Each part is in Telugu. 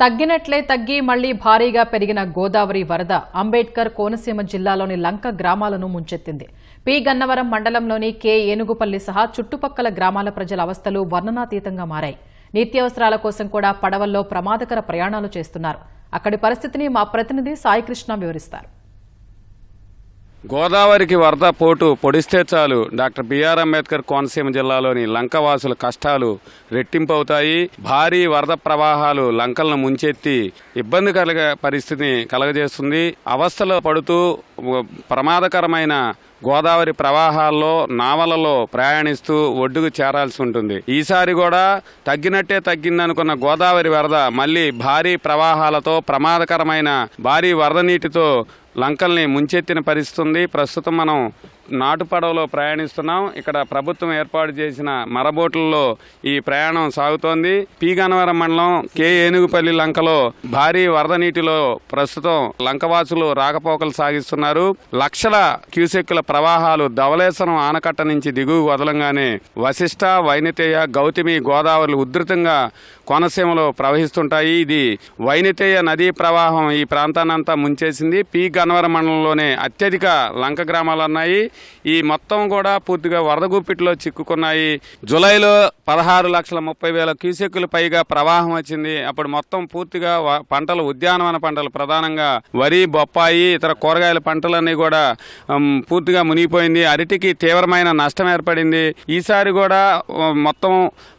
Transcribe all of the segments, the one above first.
తగ్గినట్లే తగ్గి మళ్ళీ భారీగా పెరిగిన గోదావరి వరద అంబేద్కర్ కోనసీమ జిల్లాలోని లంక గ్రామాలను ముంచెత్తింది. పి. గన్నవరం మండలంలోని కె. ఏనుగుపల్లి సహా చుట్టుపక్కల గ్రామాల ప్రజల అవస్థలు వర్ణనాతీతంగా మారాయి. నిత్యావసరాల కోసం కూడా పడవల్లో ప్రమాదకర ప్రయాణాలు చేస్తున్నారు. అక్కడి పరిస్థితిని మా ప్రతినిధి సాయికృష్ణ వివరిస్తారు. గోదావరికి వరద పోటు పొడిస్తే చాలు. డాక్టర్ బిఆర్ అంబేద్కర్ కోనసీమ జిల్లాలోని లంకవాసుల కష్టాలు రెట్టింపవుతాయి. భారీ వరద ప్రవాహాలు లంకలను ముంచెత్తి ఇబ్బంది కలగ పరిస్థితిని కలగజేస్తుంది. అవస్థలో పడుతూ ప్రమాదకరమైన గోదావరి ప్రవాహాల్లో నావలలో ప్రయాణిస్తూ ఒడ్డుకు చేరాల్సి ఉంటుంది. ఈసారి కూడా తగ్గినట్టే తగ్గిందనుకున్న గోదావరి వరద మళ్ళీ భారీ ప్రవాహాలతో ప్రమాదకరమైన భారీ వరద నీటితో లంకల్ని ముంచెత్తిన పరిస్థితుంది. ప్రస్తుతం మనం నాటు పడవలో ప్రయాణిస్తున్నాం. ఇక్కడ ప్రభుత్వం ఏర్పాటు చేసిన మరబోట్లలో ఈ ప్రయాణం సాగుతోంది. పి గన్నవరం మండలం కే. ఏనుగుపల్లి లంకలో భారీ వరద నీటిలో ప్రస్తుతం లంకవాసులు రాకపోకలు సాగిస్తున్నారు. లక్షల క్యూసెక్కుల ప్రవాహాలు ధవళేశ్వరం ఆనకట్ట నుంచి దిగువ వదలంగానే వశిష్ట వైనతేయ గౌతమి గోదావరి ఉధృతంగా కోనసీమలో ప్రవహిస్తుంటాయి. ఇది వైనతేయ నదీ ప్రవాహం ఈ ప్రాంతాన్నంతా ముంచేసింది. పి. గన్నవరం మండలంలోనే అత్యధిక లంక గ్రామాలు ఉన్నాయి ఈ మొత్తం కూడా పూర్తిగా వరద గుప్పిట్లో చిక్కుకున్నాయి. జులైలో పదహారు లక్షల ముప్పై వేల క్యూసెక్కులు పైగా ప్రవాహం వచ్చింది. అప్పుడు మొత్తం పూర్తిగా పంటలు ఉద్యానవన పంటలు ప్రధానంగా వరి బొప్పాయి ఇతర కూరగాయల పంటలన్నీ కూడా పూర్తిగా మునిగిపోయింది. అరటికి తీవ్రమైన నష్టం ఏర్పడింది. ఈసారి కూడా మొత్తం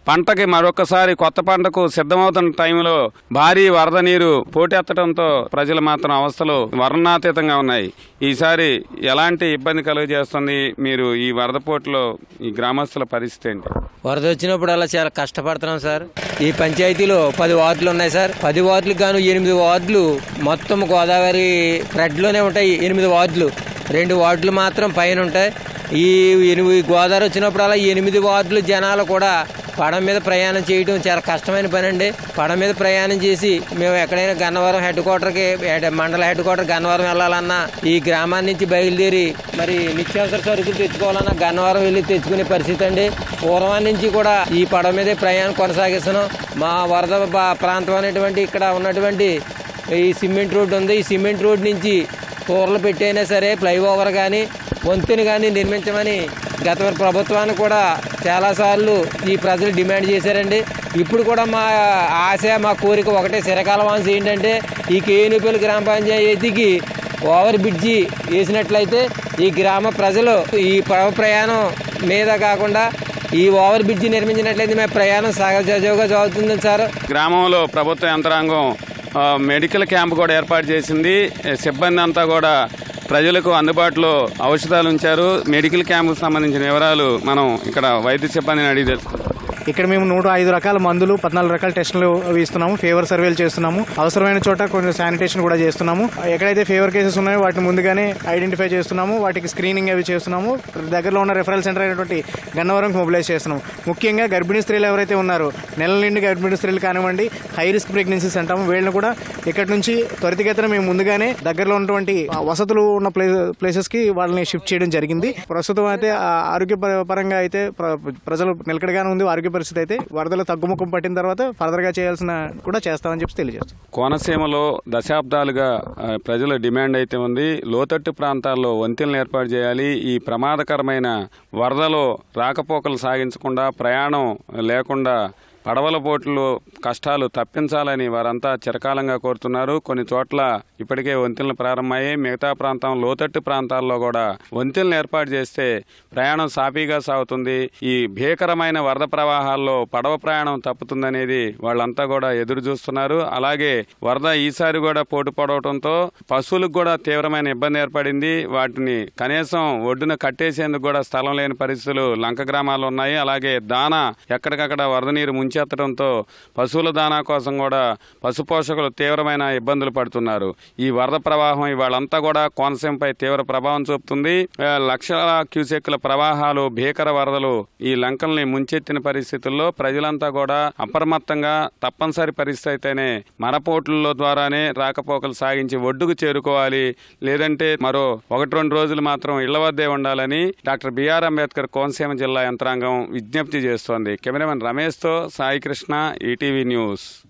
పంటకి మరొకసారి కొత్త పంటకు సిద్ధమవుతున్న టైంలో భారీ వరద నీరు పోటెత్తడంతో ప్రజలు మాత్రం అవస్థలు వర్ణాతీతంగా ఉన్నాయి. ఈసారి ఎలాంటి ఇబ్బంది కలుగజేస్తుంది? మీరు ఈ వరద పోటులో ఈ గ్రామస్తుల పరిస్థితి ఏంటి? వరద వచ్చిన అలా చాలా కష్టపడుతున్నాం సార్. ఈ పంచాయతీలో పది వార్డులు ఉన్నాయి సార్. పది వార్డులకు గాను ఎనిమిది వార్డులు మొత్తం గోదావరి ఫ్రెడ్లోనే ఉంటాయి ఎనిమిది వార్డులు. రెండు వార్డులు మాత్రం పైన ఉంటాయి. ఈ ఎనిమిది గోదావరి వచ్చినప్పుడు అలా ఎనిమిది వార్డులు జనాలు కూడా పడవ మీద ప్రయాణం చేయడం చాలా కష్టమైన పని అండి పడవ మీద ప్రయాణం చేసి మేము ఎక్కడైనా గన్నవరం హెడ్ క్వార్టర్కి మండల హెడ్ క్వార్టర్ గన్నవరం వెళ్ళాలన్నా ఈ గ్రామాన్ని నుంచి బయలుదేరి మరి నిత్యావసర సరుకులు తెచ్చుకోవాలన్నా గన్నవరం వెళ్ళి తెచ్చుకునే పరిస్థితి అండి. పూర్వం నుంచి కూడా ఈ పడవ మీదే ప్రయాణం కొనసాగిస్తున్నాం. మా వరద బా- ప్రాంతం అనేటువంటి ఇక్కడ ఉన్నటువంటి ఈ సిమెంట్ రోడ్ ఉంది. ఈ సిమెంట్ రోడ్ నుంచి కూరలు పెట్టైనా సరే ఫ్లైఓవర్ కానీ వంతెన కానీ నిర్మించమని గత ప్రభుత్వాన్ని కూడా చాలాసార్లు ఈ ప్రజలు డిమాండ్ చేశారండి. ఇప్పుడు కూడా మా ఆశ మా కోరిక ఒకటే శిరకాల వాంసి ఏంటంటే ఈ కేనుపల్లి గ్రామ పంచాయతీకి ఓవర్ బ్రిడ్జి వేసినట్లయితే ఈ గ్రామ ప్రజలు ఈ పడవ ప్రయాణం మీద కాకుండా ఈ ఓవర్ బ్రిడ్జి నిర్మించినట్లయితే మేము ప్రయాణం సహజగా చదువుతుంది సార్. గ్రామంలో ప్రభుత్వ యంత్రాంగం మెడికల్ క్యాంప్ కూడా ఏర్పాటు చేసింది. సిబ్బంది అంతా కూడా ప్రజలకు అందుబాటులో ఔషధాలు ఉంచారు. మెడికల్ క్యాంపుకు సంబంధించిన వివరాలు మనం ఇక్కడ వైద్య సిబ్బందిని అడిగి తెలుసుకుందాం. ఇక్కడ మేము నూట ఐదు రకాల మందులు పద్నాలుగు రకాల టెస్టులు అవి ఇస్తున్నాము ఫీవర్ సర్వేలు చేస్తున్నాము. అవసరమైన చోట కొంచెం శానిటేషన్ కూడా చేస్తున్నాము. ఎక్కడైతే ఫీవర్ కేసెస్ ఉన్నాయో వాటిని ముందుగానే ఐడెంటిఫై చేస్తున్నాము. వాటికి స్క్రీనింగ్ అవి చేస్తున్నాము. దగ్గరలో ఉన్న రెఫరల్ సెంటర్ అయినటువంటి గన్నవరంకి మొబిలైజ్ చేస్తున్నాము. ముఖ్యంగా గర్భిణీ స్త్రీలు ఎవరైతే ఉన్నారో నెల నిండి గర్భిణీ స్త్రీలు కానివ్వండి హై రిస్క్ ప్రెగ్నెన్సీస్ అంటాము. వీళ్ళని కూడా ఇక్కడ నుంచి త్వరితగతిన మేము ముందుగానే దగ్గరలో ఉన్నటువంటి వసతులు ఉన్న ప్లే ప్లేసెస్కి వాళ్ళని షిఫ్ట్ చేయడం జరిగింది. ప్రస్తుతం అయితే ఆ, ఆరోగ్య పరంగా అయితే ప్ర- ప్రజలు నిలకడగానే ఉంది. ఆరోగ్య పరిస్థితి అయితే వరదలు తగ్గుముఖం పట్టిన తర్వాత ఫర్దర్గా చేయాల్సిన కూడా చేస్తామని చెప్పి తెలియజేస్తాం. కోనసీమలో దశాబ్దాలుగా ప్రజల డిమాండ్ అయితే ఉంది. లోతట్టు ప్రాంతాల్లో వంతెనలు ఏర్పాటు చేయాలి. ఈ ప్రమాదకరమైన వరదలో రాకపోకలు సాగించకుండా ప్రయాణం లేకుండా పడవల పోట్లు కష్టాలు తప్పించాలని వారంతా చిరకాలంగా కోరుతున్నారు. కొన్ని చోట్ల ఇప్పటికే వంతెనలు ప్రారంభమయ్యాయి. మిగతా ప్రాంతం లోతట్టు ప్రాంతాల్లో కూడా వంతెనలు ఏర్పాటు చేస్తే ప్రయాణం సాఫీగా సాగుతుంది. ఈ భీకరమైన వరద ప్రవాహాల్లో పడవ ప్రయాణం తప్పుతుందనేది వాళ్ళంతా కూడా ఎదురు చూస్తున్నారు. అలాగే వరద ఈసారి కూడా పోటు పడవటంతో పశువులకు కూడా తీవ్రమైన ఇబ్బంది ఏర్పడింది. వాటిని కనీసం ఒడ్డున కట్టేసేందుకు కూడా స్థలం లేని పరిస్థితులు లంక గ్రామాల్లో ఉన్నాయి. అలాగే దానా ఎక్కడికక్కడ వరద నీరు ముంచి ముంచెత్తడంతో పశువుల దానా కోసం కూడా పశుపోషకులు తీవ్రమైన ఇబ్బందులు పడుతున్నారు. ఈ వరద ప్రవాహం ఇవాళంతా కూడా కోనసీమపై తీవ్ర ప్రభావం చూపుతుంది. లక్షల క్యూసెక్కుల ప్రవాహాలు భీకర వరదలు ఈ లంకల్ని ముంచెత్తిన పరిస్థితుల్లో ప్రజలంతా కూడా అప్రమత్తంగా తప్పనిసరి పరిస్థితి అయితేనే మరపోట్ల ద్వారానే రాకపోకలు సాగించి ఒడ్డుకు చేరుకోవాలి. లేదంటే మరో ఒకటి రెండు రోజులు మాత్రం ఇళ్ళ వద్దే ఉండాలని డాక్టర్ బిఆర్ అంబేద్కర్ కోనసీమ జిల్లా యంత్రాంగం విజ్ఞప్తి చేస్తోంది. కెమెరామెన్ రమేష్తో సాయికృష్ణ ఈటీవీ న్యూస్.